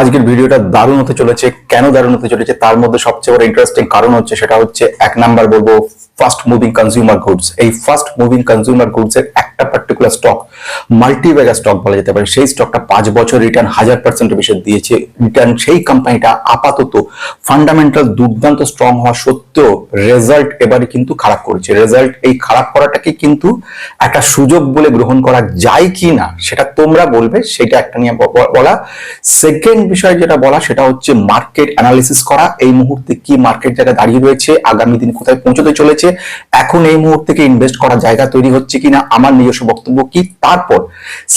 আজকের ভিডিওটা দারুণ হতে চলেছে। কেন দারুণ হতে চলেছে? তার মধ্যে সবচেয়ে বড় ইন্টারেস্টিং কারণ হচ্ছে, সেটা হচ্ছে এক নাম্বার বলব ফাস্ট মুভিং কনজিউমার গুডস এই ফাস্ট মুভিং কনজিউমার গুডস এর একটা পার্টিকুলার স্টক মাল্টিভেগা স্টক বলা যেতে পারে। সেই স্টকটা পাঁচ বছর রিটার্ন হাজার পার্সেন্টের বেশি দিয়েছে। রিটার্ন সেই কোম্পানিটা আপাতত ফান্ডামেন্টাল দুর্দান্ত স্ট্রং হওয়া সত্ত্বেও রেজাল্ট এবারে কিন্তু খারাপ করেছে। রেজাল্ট এই খারাপ করাটাকে কিন্তু একটা সুযোগ বলে গ্রহণ করা যায় কি না সেটা তোমরা বলবে, সেটা একটা নিয়ে বলা। সেকেন্ড বিষয় যেটা বলা, সেটা হচ্ছে মার্কেট অ্যানালিসিস করা। এই মুহূর্তে কি মার্কেট জায়গায় দাঁড়িয়ে রয়েছে? আগামী দিন কোথায় পৌঁছতে চলেছে? এখন এই মুহূর্তে কি ইনভেস্ট করার জায়গা তৈরি হচ্ছে কিনা, আমার নিজস্ব বক্তব্য কি? তারপর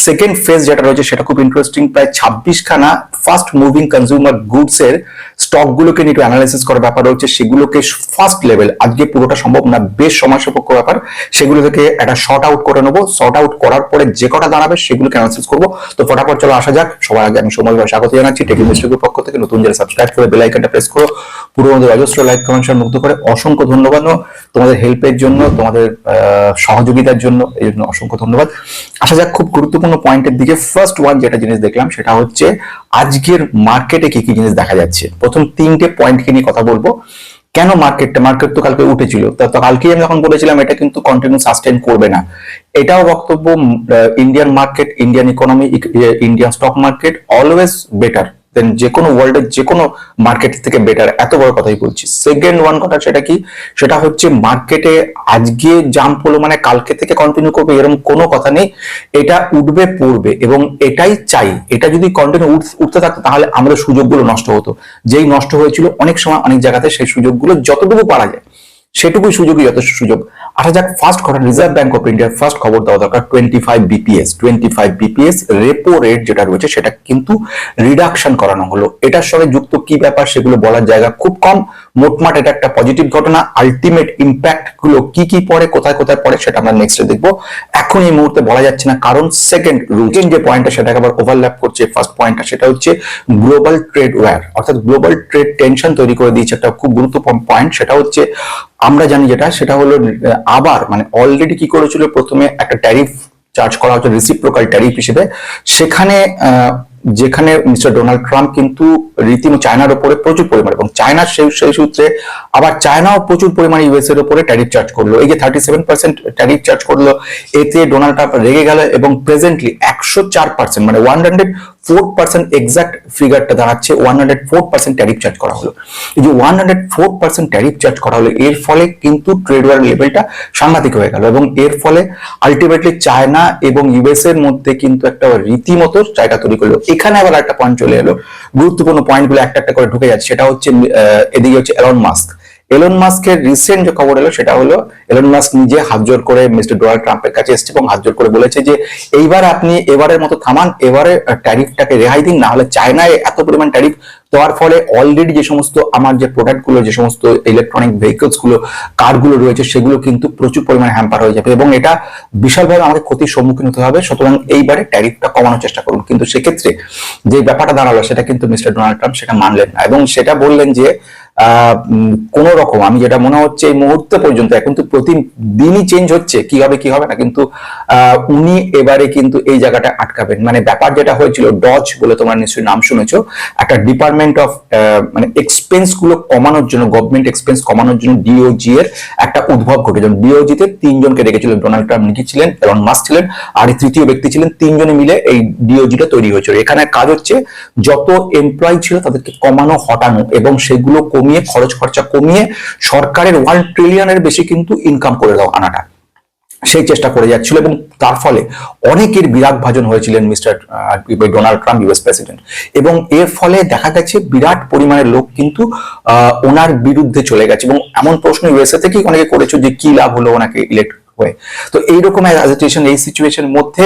সেকেন্ড ফেজ যেটা রয়েছে সেটা খুব ইন্টারেস্টিং প্রায় ছাব্বিশ খানা ফাস্ট মুভিং কনজিউমার গুডস এর স্টক গুলোকে নিয়ে একটু অ্যানালাইসিস করার ব্যাপার রয়েছে। সেগুলোকে ফার্স্ট লেভেল আজকে পুরোটা সম্ভব না, বেশ সময় সাপেক্ষ ব্যাপার। সেগুলো থেকে একটা শর্ট আউট করে নেব। শর্ট আউট করার পরে যে কটা দাঁড়াবে সেগুলোকে অ্যানালাইসিস করব। তো ফটাফট চলো আসা যাক। সবার আগে আমি সময় স্বাগত জানাচ্ছি। টেক পক্ষ থেকে নতুন যারা সাবস্ক্রাইব করে বেল আইকনটা প্রেস করো পুরো আমাদের অজস্র লাইক কমেন্ট মুক্ত করে অসংখ্য ধন্যবাদ। তোমাদের হেল্পের জন্য, তোমাদের সহযোগিতার জন্য এই জন্য অসংখ্য ধন্যবাদ। আসা যাক, খুব গুরুত্বপূর্ণ পয়েন্টের দিকে ফার্স্ট ওয়ান যেটা জিনিস দেখলাম, সেটা হচ্ছে আজকের মার্কেটে কি কি জিনিস দেখা যাচ্ছে। প্রথম তিনটে পয়েন্টকে নিয়ে কথা বলব। কেন মার্কেটটা মার্কেট তো কালকে উঠেছিল। তো কালকেই আমি যখন বলেছিলাম, এটা কিন্তু কন্টিনিউ সাস্টেন করবে না। এটাও বক্তব্য Indian market Indian economy Indian stock market always better than যে কোনো ওয়ার্ল্ডের যে কোনো মার্কেট থেকে বেটার এত বড় কথাই বলছি। সেকেন্ড ওয়ান কথা সেটা কি? সেটা হচ্ছে মার্কেটে আজকে জাম্প হলো মানে কালকে থেকে কন্টিনিউ করবে, এরকম কোনো কথা নেই। এটা উঠবে পড়বে এবং এটাই চাই। এটা যদি কন্টিনিউ উঠতে থাকতো তাহলে আমাদের সুযোগগুলো নষ্ট হতো। যেই নষ্ট হয়েছিল অনেক সময় অনেক জায়গাতে সেই সুযোগগুলো যতটুকু পারা যায়, সেটুকুই সুযোগই যথেষ্ট সুযোগ। আসা যাক ফার্স্ট খবর রিজার্ভ ব্যাংক অফ ইন্ডিয়ার ফার্স্ট খবর দেওয়া দরকার twenty five BPS twenty five BPS repo rate যেটা রয়েছে সেটা কিন্তু রিডাকশন করানো হলো। এটার সঙ্গে যুক্ত কি ব্যাপার সেগুলো বলার জায়গা খুব কম। মোটমাট এটা একটা পজিটিভ ঘটনা। আলটিমেট ইম্প্যাক্টগুলো কি কি পড়ে, কোথায় কোথায় পড়ে সেটা আমরা নেক্সট দেখব। এখন এই মুহূর্তে বলা যাচ্ছে না, কারণ সেকেন্ড রুল যে পয়েন্টটা সেটাকে আবার ওভারল্যাপ করছে। ফার্স্ট পয়েন্টটা সেটা হচ্ছে গ্লোবাল ট্রেড ওয়ার অর্থাৎ গ্লোবাল ট্রেড টেনশন তৈরি করে দিয়েছে একটা খুব গুরুত্বপূর্ণ পয়েন্ট সেটা হচ্ছে আমরা জানি যেটা, সেটা হলো আবার মানে অলরেডি কি করেছিল? প্রথমে একটা ট্যারিফ চার্জ করা হচ্ছে রিসিপ্রোকাল ট্যারিফ হিসেবে। সেখানে যেখানে মিস্টার ডোনাল্ড ট্রাম্প কিন্তু রীতিমতো চায়নার উপরে প্রচুর পরিমাণ, এবং চায়নার সেই সেই সূত্রে আবার চায়নাও প্রচুর পরিমাণে ইউএস এর উপরে ট্যারিফ চার্জ করল। এই যে thirty seven percent tariff charge করল, এতে ডোনাল্ড ট্রাম্প রেগে গেল, এবং প্রেজেন্টলি একশো চার পার্সেন্ট মানে one hundred four percent exact ফিগারটা দাঁড়াচ্ছে one hundred four percent tariff charge করা হলো। এই যে one hundred four percent tariff charge করা হলো, এর ফলে কিন্তু ট্রেড ওয়ার লেভেলটা সাংঘাতিক হয়ে গেল এবং এর ফলে আলটিমেটলি চায়না এবং ইউএস এর মধ্যে কিন্তু একটা রীতিমতো জায়গা তৈরি করল। এখানে আবার একটা পয়েন্ট চলে এলো। গুরুত্বপূর্ণ পয়েন্টগুলো একটা একটা করে ঢুকে যাচ্ছে। সেটা হচ্ছে এদিকে হচ্ছে এলন মাস্ক এলন মাস্কের রিসেন্ট যে খবর এলো, সেটা হলো এলন মাস্ক নিজে হাত জোর করে মিস্টার ডোনাল্ড ট্রাম্পের কাছে এসেছে এবং হাত জোর করে বলেছে যে, এইবার আপনি এবারের মতো থামান, এবারে ট্যারিফটাকে রেহাই দিন, না হলে চায়নায় এত পরিমাণ ট্যারিফ দেওয়ার ফলে অলরেডি যে সমস্ত আমার যে প্রোডাক্টগুলো, যে সমস্ত ইলেকট্রনিক ভেহিকলসগুলো কারগুলো রয়েছে, সেগুলো কিন্তু প্রচুর পরিমাণে হ্যাম্পার হয়ে যাবে এবং এটা বিশালভাবে আমাকে ক্ষতির সম্মুখীন হতে হবে। সুতরাং এইবারে ট্যারিফটা কমানোর চেষ্টা করুন। কিন্তু সেক্ষেত্রে যে ব্যাপারটা দাঁড়াল, সেটা কিন্তু মিস্টার ডোনাল্ড ট্রাম্প সেটা মানলেন না এবং সেটা বললেন যে কোন রকম। আমি যেটা মনে হচ্ছে এই মুহূর্তে পর্যন্ত, এখন তো প্রতিদিনই চেঞ্জ হচ্ছে, কি হবে কি হবে না, কিন্তু উনি এবারে কিন্তু এই জায়গাটা আটকাবেন। মানে ব্যাপার যেটা হয়েছিল ডচ বলে তোমরা নিশ্চয়ই নাম শুনেছো, একটা ডিপার্টমেন্ট অফ মানে এক্সপেন্সগুলো কমানোর জন্য গভর্নমেন্ট এক্সপেন্স কমানোর জন্য ডিওজি এর একটা উদ্ভব ঘটেছিল। ডিওজি তে তিনজনকে রেখেছিলেন ডোনাল্ড ট্রাম্প নিজে ছিলেন এলন মাস্ক ছিলেন, আর তৃতীয় ব্যক্তি ছিলেন, তিনজনে মিলে এই ডিওজিটা তৈরি হয়েছিল। এখানে কাজ হচ্ছে, যত এমপ্লয় ছিল তাদেরকে কমানো, হটানো, এবং সেগুলো কমিয়ে, খরচ খরচা কমিয়ে সরকারের ওয়ান ট্রিলিয়নের বেশি কিন্তু ইনকাম করে দাও আনাটা। সেই চেষ্টা করে যাচ্ছিল এবং তার ফলে অনেকের বিরাট ভাজন হয়েছিলেন mister Donald Trump US president. এবং এর ফলে দেখা গেছে বিরাট পরিমাণের লোক কিন্তু ওনার বিরুদ্ধে চলে গেছে। এবং এমন প্রশ্ন ইউএসএ থেকেই অনেকে করেছে যে কি লাভ হলো ওনাকে ইলেক্ট হয়ে। তো এইরকম এই সিচুয়েশনের মধ্যে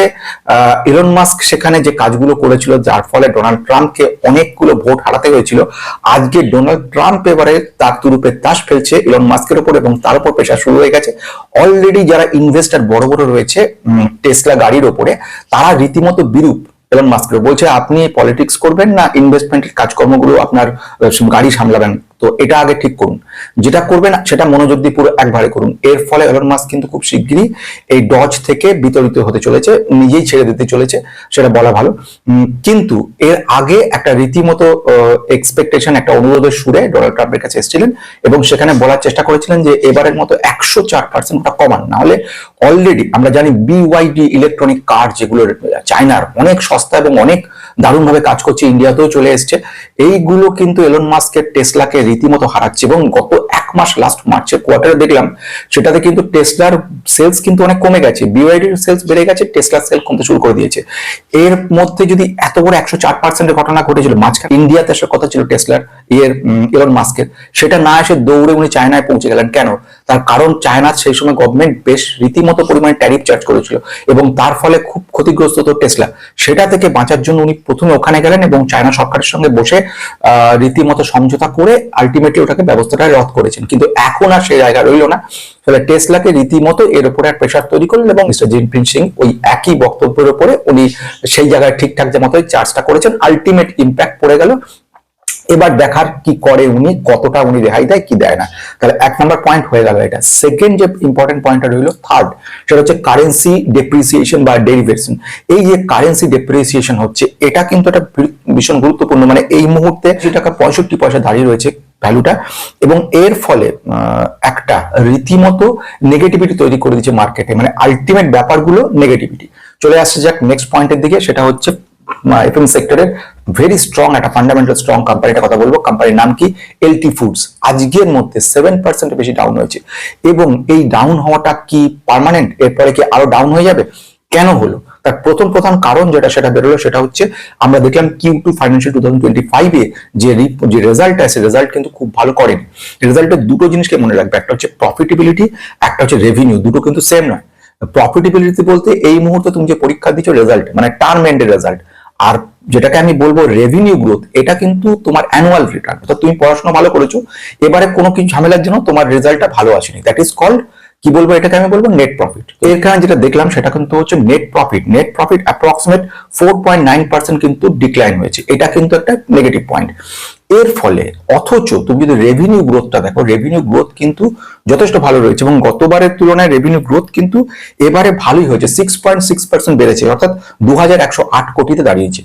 ইলন মাস্ক সেখানে যে কাজগুলো করেছিল, যার ফলে ডোনাল্ড ট্রাম্পকে অনেকগুলো ভোট হারাতে হয়েছিল, আজকে ডোনাল্ড ট্রাম্প এবারে তার তুরুপে তাস ফেলছে ইলন মাস্কের উপর এবং তার উপর পেশা শুরু হয়ে গেছে। অলরেডি যারা ইনভেস্টার বড় বড় রয়েছে টেসলা গাড়ির ওপরে, তারা রীতিমতো বিরূপ। এলন মাস্কের বলছে, আপনি পলিটিক্স করবেন না ইনভেস্টমেন্টের কাজকর্মগুলো আপনার গাড়ি সামলাবেন। তো এটা আগে ঠিক করুন। যেটা করবেন, সেটা মনোযোগ দিয়ে পুরো একবারে করুন। এর ফলে এলন মাস্ক কিন্তু খুব শিগগিরই এই ডজ থেকে বিতরিত হতে চলেছে, নিজেই ছেড়ে দিতে চলেছে, সেটা বলা ভালো। কিন্তু এর আগে একটা রীতিমতো এক্সপেকটেশন একটা অনুরোধের সুরে ডোনাল্ড ট্রাম্পের কাছে এসেছিলেন এবং সেখানে বলার চেষ্টা করেছিলেন যে এবারের মতো একশো চার পার্সেন্টটা কমান। না হলে অলরেডি আমরা জানি বিওয়াইডি ইলেকট্রনিক কার যেগুলো চায়নার অনেক সস্তা এবং অনেক দারুণভাবে কাজ করছে, ইন্ডিয়াতেও চলে এসছে। এইগুলো কিন্তু এলন মাস্কের টেসলাকে রীতিমতো হারাচ্ছে এবং গত এক মাস লাস্ট মার্চের কোয়ার্টারে দেখলাম, সেটাতে কিন্তু টেসলার সেলস কিন্তু অনেক কমে গেছে। বিওয়াইডির সেলস বেড়ে গেছে টেসলার সেল কমতে শুরু করে দিয়েছে। এর মধ্যে যদি এত বড় একশো চার পার্সেন্টের ঘটনা ঘটেছিল, মাঝখানে ইন্ডিয়াতে আসার কথা ছিল টেসলার এর এলন মাস্কের সেটা না এসে দৌড়ে উনি চায়নায় পৌঁছে গেলেন। কেন? তার কারণ চায়নার সেই সময় গভর্নমেন্ট বেশ রীতিমতো পরিমাণে ট্যারিফ চার্জ করেছিল এবং তার ফলে খুব ক্ষতিগ্রস্ত হতো টেসলা। সেটা থেকে বাঁচার জন্য উনি প্রথমে ওখানে গেলেন এবং চায়না সরকারের সঙ্গে বসে রীতিমতো সমঝোতা করে আলটিমেটলি ওটাকে ব্যবস্থাটা রদ করেছেন। কিন্তু এখন আর সেই জায়গা রইল না। ফলে টেসলাকে রীতিমতো এর উপরে এক প্রেশার তৈরি করলেন এবং মিস্টার জিনপিং সিং ওই একই বক্তব্যের উপরে উনি সেই জায়গায় ঠিকঠাক যে মতোই চার্জটা করেছেন। আলটিমেট ইম্প্যাক্ট পড়ে গেল। এবার দেখার কি করে উনি, কতটা উনি রেহাই দেয় কি দেয় না। তাহলে এক নম্বর পয়েন্ট হয়ে গেল এটা। সেকেন্ড যে ইম্পর্টেন্ট পয়েন্টটা রইল থার্ড সেটা হচ্ছে কারেন্সি ডেপ্রিসিয়েশন বা ডেরিভেশন এই যে কারেন্সি ডেপ্রিসিয়েশন হচ্ছে, এটা কিন্তু একটা ভীষণ গুরুত্বপূর্ণ। মানে এই মুহূর্তে যে টাকা পঁয়ষট্টি পয়সা দাঁড়িয়ে রয়েছে ভ্যালুটা এবং এর ফলে একটা রীতিমতো নেগেটিভিটি তৈরি করে দিচ্ছে মার্কেটে মানে আলটিমেট ব্যাপারগুলো নেগেটিভিটি চলে আসছে যাক নেক্সট পয়েন্টের দিকে, সেটা হচ্ছে এফএম সেক্টরের ভেরি স্ট্রং একটা ফান্ডামেন্টাল স্ট্রং কোম্পানিটা কথা বলব। কোম্পানির নাম কি? এলটি ফুডস আজকের মধ্যে সেভেন পার্সেন্ট বেশি ডাউন হয়েছে। এবং এই ডাউন হওয়াটা কি পার্মানেন্ট এরপরে কি আরও ডাউন হয়ে যাবে? কেন হলো? তার প্রথম প্রধান কারণ যেটা সেটা বেরোলো সেটা হচ্ছে, আমরা দেখলাম Q two financial two thousand twenty ফাইভে যে যে রেজাল্ট আছে রেজাল্ট কিন্তু খুব ভালো করেনি। রেজাল্টের দুটো জিনিসকে মনে রাখবে। একটা হচ্ছে প্রফিটেবিলিটি একটা হচ্ছে রেভিনিউ দুটো কিন্তু সেম নয়। প্রফিটেবিলিটি বলতে এই মুহূর্তে তুমি যে পরীক্ষা দিচ্ছ রেজাল্ট মানে টার্ম এন্ডের রেজাল্ট আর যেটাকে আমি বলব রেভিনিউ গ্রোথ এটা কিন্তু তোমার অ্যানুয়াল রিটার্ন অর্থাৎ তুমি পড়াশোনা ভালো করেছ, এবারে কোনো কিছু ঝামেলার জন্য তোমার রেজাল্টটা ভালো আসেনি। দ্যাট ইজ কল্ড কি বলব এটাকে আমি বলব? নেট প্রফিট এর কারণে যেটা দেখলাম, সেটা কিন্তু হচ্ছে net profit net profit approximate four point nine percent কিন্তু ডিক্লাইন হয়েছে। এটা কিন্তু একটা নেগেটিভ পয়েন্ট এর ফলে অথচ তুমি যদি রেভিনিউ গ্রোথটা দেখো রেভিনিউ গ্রোথ কিন্তু যথেষ্ট ভালো রয়েছে এবং গতবারের তুলনায় রেভিনিউ গ্রোথ কিন্তু এবারে ভালোই হয়েছে সিক্স পয়েন্ট সিক্স পার্সেন্ট বেড়েছে, অর্থাৎ দু একশো আট কোটিতে দাঁড়িয়েছে।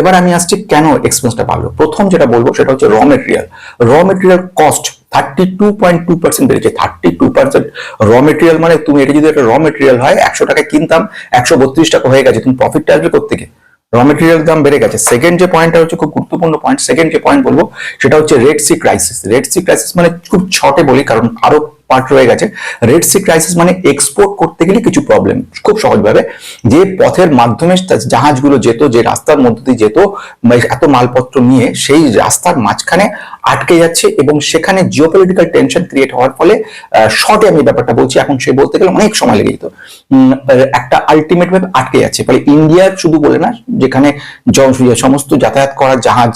এবার আমি আসছি কেন এক্সপেন্সটা ভালো প্রথম যেটা বলব সেটা হচ্ছে raw material raw material cost thirty two point two percent বেড়েছে thirty two percent raw material মানে তুমি এটা যদি একটা র মেটেরিয়াল হয়, একশো টাকায় কিনতাম, একশো বত্রিশ টাকা হয়ে গেছে, তুমি প্রফিটটা আসবে কোথেকে র মেটেরিয়াল দাম বেড়ে গেছে। সেকেন্ড যে পয়েন্টটা হচ্ছে খুব গুরুত্বপূর্ণ পয়েন্ট সেকেন্ড যে পয়েন্ট বলব, সেটা হচ্ছে red sea crisis red sea crisis মানে খুব ছটে বলি, কারণ আরও পার্ট রয়ে গেছে। রেড সি ক্রাইসিস মানে এক্সপোর্ট করতে গেলে কিছু প্রবলেম খুব সহজভাবে যে পথের মাধ্যমে জাহাজগুলো যেত, যে রাস্তার মধ্য দিয়ে যেত এত মালপত্র নিয়ে সেই রাস্তার মাঝখানে আটকে যাচ্ছে এবং সেখানে জিওপলিটিক্যাল টেনশন ক্রিয়েট হওয়ার ফলে শর্টে আমি ব্যাপারটা বলছি, এখন সে বলতে গেলে অনেক সময় লেগে যেত। একটা আলটিমেট ভাবে আটকে যাচ্ছে। ফলে ইন্ডিয়ার শুধু বলে না, যেখানে সমস্ত যাতায়াত করা জাহাজ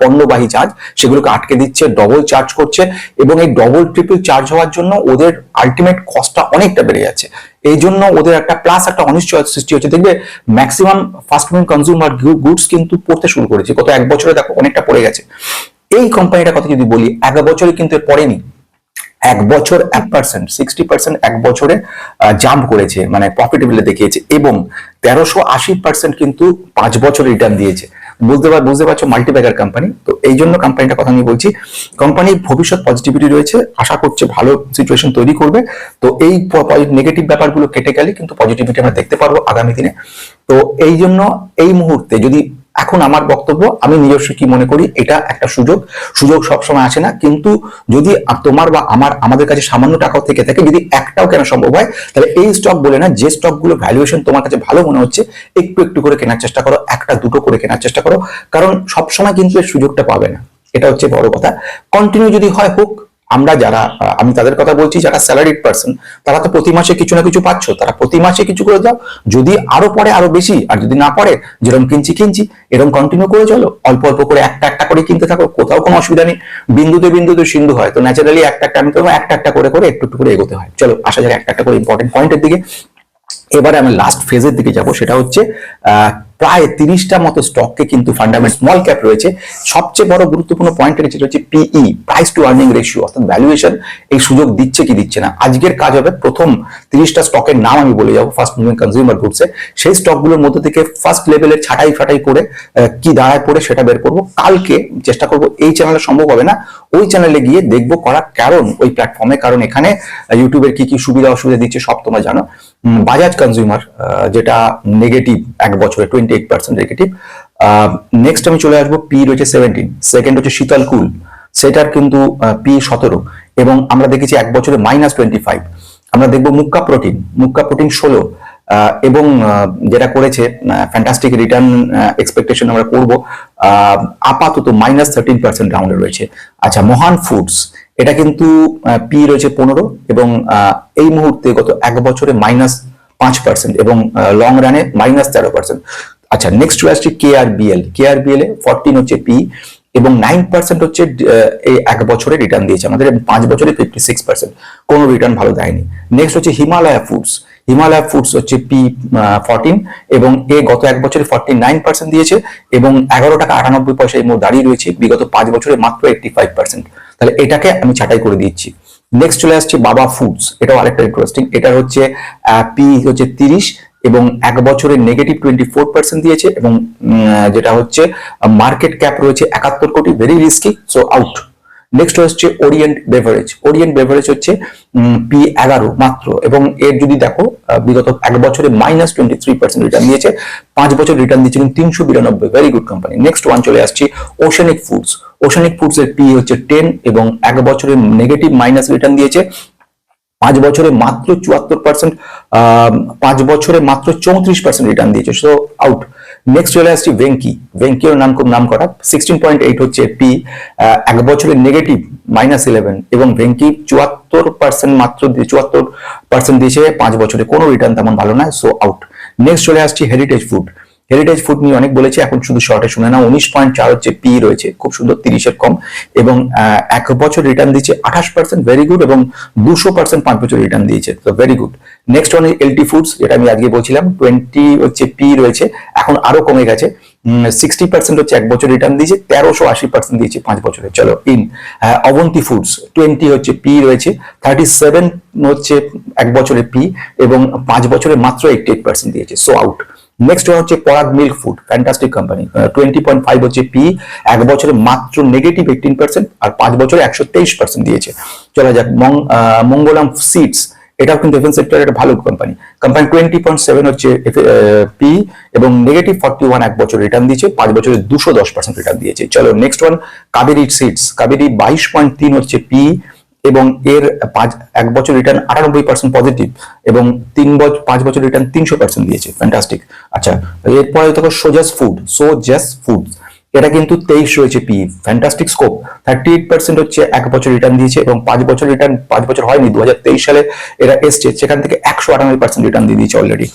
পণ্যবাহী জাহাজ, সেগুলোকে আটকে দিচ্ছে ডবল চার্জ করছে এবং এই ডবল ট্রিপল চার্জ হওয়ার জন্য ওদের আলটিমেট কস্টটা অনেকটা বেড়ে যাচ্ছে। এই জন্য ওদের একটা প্লাস একটা অনিশ্চয়তা সৃষ্টি হচ্ছে। দেখবে maximum fast moving consumer goods কিন্তু পড়তে শুরু করেছে। গত এক বছরে দেখো অনেকটা পড়ে গেছে। এই কোম্পানিটার কথা যদি বলি, এক বছরে কিন্তু এর পড়েনি। এক বছর এক পার্সেন্ট সিক্সটি পার্সেন্ট এক বছরে জাম্প করেছে মানে প্রফিটেবিলিটি দেখিয়েছে। এবং তেরোশো আশি পার্সেন্ট কিন্তু পাঁচ বছর রিটার্ন দিয়েছে। বুঝতে পার বুঝতে পারছ মাল্টিব্যাগার কোম্পানি তো এই জন্য কোম্পানিটার কথা আমি বলছি। কোম্পানির ভবিষ্যৎ পজিটিভিটি রয়েছে, আশা করছে ভালো সিচুয়েশন তৈরি করবে। তো এই নেগেটিভ ব্যাপারগুলো কেটে গেলে কিন্তু পজিটিভিটি আমরা দেখতে পারব আগামী দিনে। তো এই জন্য এই মুহূর্তে যদি এখন আমার বক্তব্য, আমি নিজস্ব কি মনে করি, এটা একটা সুযোগ। সুযোগ সবসময় আসে না, কিন্তু যদি তোমার বা আমার, আমাদের কাছে সামান্য টাকাও থেকে থাকে, যদি একটাও কেনা সম্ভব হয়, তাহলে এই স্টক বলে না, যে স্টকগুলো ভ্যালুয়েশন তোমার কাছে ভালো মনে হচ্ছে, একটু একটু করে কেনার চেষ্টা করো, একটা দুটো করে কেনার চেষ্টা করো, কারণ সবসময় কিন্তু এর সুযোগটা পাবে না। এটা হচ্ছে বড় কথা। কন্টিনিউ যদি হয়, হোক আমরা যারা আমি তাদের কথা বলছি যারা স্যালারিড পার্সন তারা তো প্রতি মাসে কিছু না কিছু পাচ্ছ। তারা প্রতি মাসে কিছু করে দাও। যদি আরও পরে আরও বেশি, আর যদি না পড়ে, যেরকম কিনছি কিনছি, এরকম কন্টিনিউ করে চলো। অল্প অল্প করে একটা একটা করে কিনতে থাকো, কোথাও কোনো অসুবিধা নেই। বিন্দুতে বিন্দুতে সিন্ধু হয়, তো ন্যাচারালি একটা একটা আমি করব, একটা একটা করে করে একটু একটু করে এগোতে হয়। চলো, আসা যাক একটা একটা করে ইম্পর্টেন্ট পয়েন্টের দিকে। এবারে আমি লাস্ট ফেজের দিকে যাব, সেটা হচ্ছে প্রায় তিরিশটা মতো স্টককে কিন্তু ফান্ডামেন্ট স্মল ক্যাপ রয়েছে। সবচেয়ে বড় গুরুত্বপূর্ণ পয়েন্ট যেটা হচ্ছে PE price to earning ratio অর্থাৎ ভ্যালুয়েশন এই সুযোগ দিচ্ছে কি দিচ্ছে না। আজকের কাজ হবে প্রথম তিরিশটা স্টকের নাম আমি বলে যাব ফার্স্ট মুভিং কনজিউমার গুডসে সেই স্টকগুলোর মধ্যে থেকে ফার্স্ট লেভেলের ছাটাই ফাটাই করে কি দাঁড়ায় পড়ে সেটা বের করব। কালকে চেষ্টা করব, এই চ্যানেলে সম্ভব হবে না। ওই চ্যানেলে গিয়ে দেখব করার কারণ ওই প্ল্যাটফর্মে কারণ এখানে ইউটিউবের কি কি সুবিধা অসুবিধা দিচ্ছে সব তোমরা জানো। বাজাজ কনজিউমার যেটা নেগেটিভ এক বছরে twenty eight percent negative next আমি চলে আসব পি রয়েছে সেভেন্টিন সেকেন্ড হচ্ছে শীতল কুল। সেটার কিন্তু পি সতেরো। এবং আমরা দেখেছি এক বছরে মাইনাস টোয়েন্টি ফাইভ আমরা দেখব মুক্কা প্রোটিন। মুক্কা প্রোটিন ষোলো। এবং যেটা করেছে ফ্যান্টাস্টিক রিটার্ন এক্সপেকটেশন আমরা করব। আপাতত মাইনাস থার্টিন পার্সেন্ট রাউন্ডে রয়েছে। আচ্ছা মহান ফুডস এটা কিন্তু পি রয়েছে পনেরো। এবং এই মুহূর্তে গত এক বছরে মাইনাস পাঁচ পার্সেন্ট এবং লং রানে মাইনাস তেরো পার্সেন্ট আচ্ছা নেক্সট চলে আসছে আর বিএল এ ফোরটিন হচ্ছে পি এবং নাইন পার্সেন্ট হচ্ছে এই এক বছরে রিটার্ন দিয়েছে আমাদের পাঁচ বছরে ফিফটি সিক্স পার্সেন্ট কোনো রিটার্ন ভালো দেয়নি। নেক্সট হচ্ছে হিমালয়া ফুডস হিমালয়া ফুডস হচ্ছে পি ফোরটিন এবং এ গত এক বছরে ফর্টি নাইন পার্সেন্ট দিয়েছে এবং এগারো টাকা আটানব্বই পয়সা এই দাঁড়িয়ে রয়েছে বিগত পাঁচ বছরে মাত্র এইটটি ফাইভ পার্সেন্ট তাহলে এটাকে আমি ছাটাই করে দিচ্ছি। নেক্সট চলে আসছে বাবা ফুডস এটাও আরেকটা ইন্টারেস্টিং এটা হচ্ছে পি হচ্ছে তিরিশ এবং এক বছরে নেগেটিভ টোয়েন্টি ফোর পার্সেন্ট দিয়েছে এবং যেটা হচ্ছে মার্কেট ক্যাপ রয়েছে একাত্তর কোটি very risky so out next হচ্ছে ওরিয়েন্ট বেভারেজ ওরিয়েন্ট বেভারেজ হচ্ছে পি এগারো মাত্র এবং এর যদি দেখো বিগত এক বছরে minus twenty three percent return দিয়েছে পাঁচ বছর রিটার্ন দিচ্ছে কিন্তু তিনশো বিরানব্বই very good company next one চলে আসছি ওশানিক ফুডস ওশানিক ফুডস এর পি হচ্ছে টেন এবং এক বছরে নেগেটিভ মাইনাস রিটার্ন দিয়েছে পাঁচ বছরে মাত্র চুয়াত্তর পার্সেন্ট পাঁচ বছরে মাত্র চৌত্রিশ পার্সেন্ট রিটার্ন দিয়েছে। সো আউট নেক্সট চলে আসছি ভেঙ্কি ভেঙ্কির নাম খুব নাম করা সিক্সটিন পয়েন্ট এইট হচ্ছে পি এক বছরে নেগেটিভ মাইনাস ইলেভেন এবং ভেঙ্কি চুয়াত্তর পার্সেন্ট মাত্র চুয়াত্তর পার্সেন্ট দিয়েছে, পাঁচ বছরে। কোনো রিটার্ন তেমন ভালো নয় সো আউট নেক্সট চলে আসছি হেরিটেজ ফুড হেরিটেজ ফুড নিয়ে অনেক বলেছি, এখন শুধু শর্টে শুনে না, উনিশ পয়েন্ট চার হচ্ছে পি রয়েছে, খুব সুন্দর তিরিশের কম, এবং এক বছর রিটার্ন দিচ্ছে আঠাশ পার্সেন্ট ভেরি গুড এবং দুশো পার্সেন্ট পাঁচ বছর রিটার্ন দিয়েছে তো very good next one LT foods যেটা আমি আজকে বলছিলাম টোয়েন্টি হচ্ছে পি রয়েছে, এখন আরও কমে গেছে সিক্সটি পার্সেন্ট হচ্ছে এক বছর রিটার্ন দিয়েছে, তেরোশো আশি পার্সেন্ট দিয়েছে পাঁচ বছরে। চলো ইন অবন্তি ফুডস টোয়েন্টি হচ্ছে পি রয়েছে থার্টি সেভেন হচ্ছে এক বছরে পি এবং পাঁচ বছরে মাত্র এইটটি এইট পার্সেন্ট দিয়েছে সো আউট নেক্সট ওয়ান হচ্ছে Parag milk food fantastic company twenty point five হচ্ছে পি এক বছরে মাত্র নেগেটিভ এইটিন পার্সেন্ট আর পাঁচ বছরে একশো তেইশ পার্সেন্ট দিয়েছে। চলা যাক মঙ্গলাম সিডস এটাও কিন্তু ডিফেন্স সেক্টরের একটা ভালো company company twenty point seven হচ্ছে পি এবং নেগেটিভ ফর্টি ওয়ান এক বছর রিটার্ন দিয়েছে, পাঁচ বছরে দুশো দশ পার্সেন্ট রিটার্ন দিয়েছে। চলো next one Kaveri seeds Kaveri বাইশ পয়েন্ট তিন হচ্ছে পি এবং এর পাঁচ, এক বছর রিটার্ন আটানব্বই পার্সেন্ট পজিটিভ এবং তিন বছর পাঁচ বছর রিটার্ন তিনশো পার্সেন্ট দিয়েছে। ফ্যান্টাস্টিক আচ্ছা এরপরে দেখো সোজাস ফুড সোজাস ফুড এটা কিন্তু তেইশ রয়েছে P fantastic scope thirty eight percent হচ্ছে এক বছর রিটার্ন দিয়েছে এবং পাঁচ বছর রিটার্ন পাঁচ বছর হয়নি দু হাজার তেইশ সালে এরা এসছে, সেখান থেকে একশো আটানব্বই পার্সেন্ট রিটার্ন দিয়ে দিয়েছে অলরেডি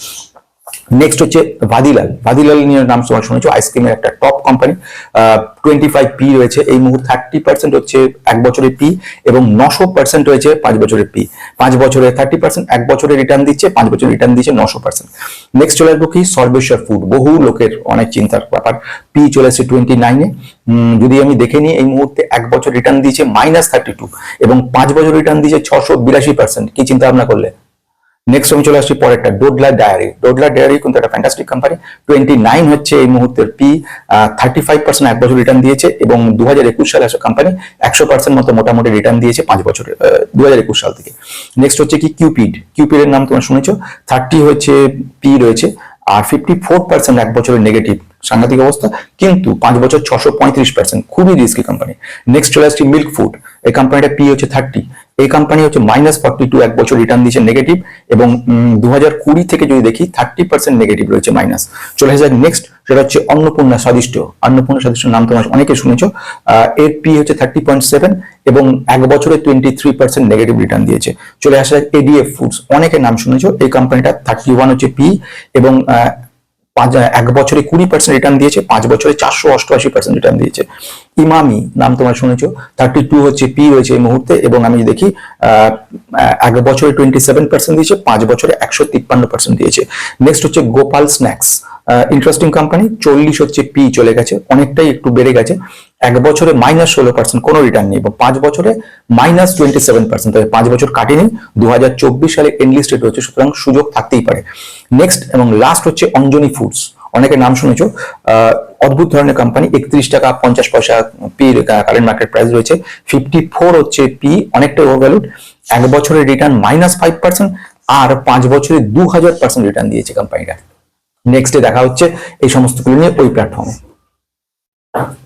নেক্সট হচ্ছে ভাদিলাল ভাদিলাল নিয়ে নাম তোমার শুনেছো? আইসক্রিমের একটা top company twenty five P রয়েছে। এই মুহূর্তে থার্টি পার্সেন্ট হচ্ছে এক বছরের পি এবং নশো পার্সেন্ট রয়েছে পাঁচ বছরের পি পাঁচ বছরে থার্টি পার্সেন্ট এক বছরে রিটার্ন দিচ্ছে, পাঁচ বছর রিটার্ন দিচ্ছে নশো পার্সেন্ট নেক্সট চলে আসব কি? সর্বেশ্বর ফুড বহু লোকের অনেক চিন্তার ব্যাপার। পি চলে আসছে টোয়েন্টি নাইনে যদি আমি দেখে নিই, এই মুহূর্তে এক বছর রিটার্ন দিয়েছে মাইনাস থার্টি টু এবং পাঁচ বছর রিটার্ন দিয়েছে ছশো বিরাশি পার্সেন্ট কি চিন্তা ভাবনা করলে? নেক্সট আমি চলে আসছি পরেরটা ডোডলা ডায়ারি ডোডলা ডায়ারি কিন্তু একটা ফ্যান্টাস্টিক কোম্পানি টোয়েন্টি নাইন হচ্ছে এই মুহূর্তের পি থার্টি ফাইভ পার্সেন্ট এক বছর রিটার্ন দিয়েছে এবং দু হাজার একুশ সালে আসা কোম্পানি একশো পার্সেন্ট মতো মোটামুটি রিটার্ন দিয়েছে পাঁচ বছরে দু হাজার একুশ সাল থেকে। নেক্সট হচ্ছে কি কিউপিড কিউপিডের নাম তোমরা শুনেছো। থার্টি হচ্ছে পি রয়েছে আর ফিফটি ফোর পার্সেন্ট এক বছরের নেগেটিভ সাংঘাতিক অবস্থা, কিন্তু পাঁচ বছর ছশো পঁয়ত্রিশ পার্সেন্ট খুবই রিস্কি কোম্পানি নেক্সট চলে আসছে মিল্ক ফুড এই কোম্পানিটা পি হচ্ছে থার্টি এই কোম্পানি হচ্ছে মাইনাস ফর্টি টু এক বছর রিটার্ন দিয়েছে নেগেটিভ এবং দু কুড়ি থেকে যদি দেখি থার্টি পার্সেন্ট নেগেটিভ রয়েছে মাইনাস চলে যাক নেক্সট সেটা হচ্ছে অন্নপূর্ণা স্বাদিষ্ট অন্নপূর্ণা স্বাদিষ্ট নাম তোমার অনেকে শুনেছ। এর পি হচ্ছে থার্টি পয়েন্ট সেভেন এবং এক বছরে twenty three percent negative return দিয়েছে। চলে আসা এডিএফ ফুডস অনেকের নাম শুনেছ। এই কোম্পানিটা থার্টি ওয়ান হচ্ছে পি এবং পাঁচ, এক বছরে কুড়ি পার্সেন্ট রিটার্ন দিয়েছে, পাঁচ বছরে চারশো অষ্টআশি পার্সেন্ট রিটার্ন দিয়েছে। ইমামি নাম তোমার শুনেছো? থার্টি টু হচ্ছে পি রয়েছে এই মুহূর্তে এবং আমি দেখি এক বছরে টোয়েন্টি সেভেন পার্সেন্ট দিয়েছে, পাঁচ বছরে একশো তিপ্পান্ন পার্সেন্ট দিয়েছে। নেক্সট হচ্ছে গোপাল স্ন্যাক্স ইন্টারেস্টিং কোম্পানি চল্লিশ হচ্ছে পি চলে গেছে, অনেকটাই একটু বেড়ে গেছে। এক বছরে মাইনাস ষোলো পার্সেন্ট কোনো রিটার্ন নেই। এবং পাঁচ বছরে মাইনাস টোয়েন্টি সেভেন পার্সেন্ট তবে পাঁচ বছর কাটেনি দু হাজার চব্বিশ সালে এনলিস্টেড হচ্ছে, সুতরাং সুযোগ থাকতেই পারে। নেক্সট এবং লাস্ট হচ্ছে অঞ্জনি ফুডস অনেকের নাম শুনেছ। অদ্ভুত ধরনের কোম্পানি একত্রিশ টাকা, পঞ্চাশ পয়সা পি কারেন্ট মার্কেট প্রাইস রয়েছে। ফিফটি ফোর হচ্ছে পি অনেকটা ওভারভ্যালুড এক বছরের রিটার্ন মাইনাস ফাইভ পার্সেন্ট আর পাঁচ বছরে দু হাজার পার্সেন্ট রিটার্ন দিয়েছে কোম্পানিটা নেক্সটে দেখা হচ্ছে এই সমস্তগুলো নিয়ে ওই প্ল্যাটফর্মে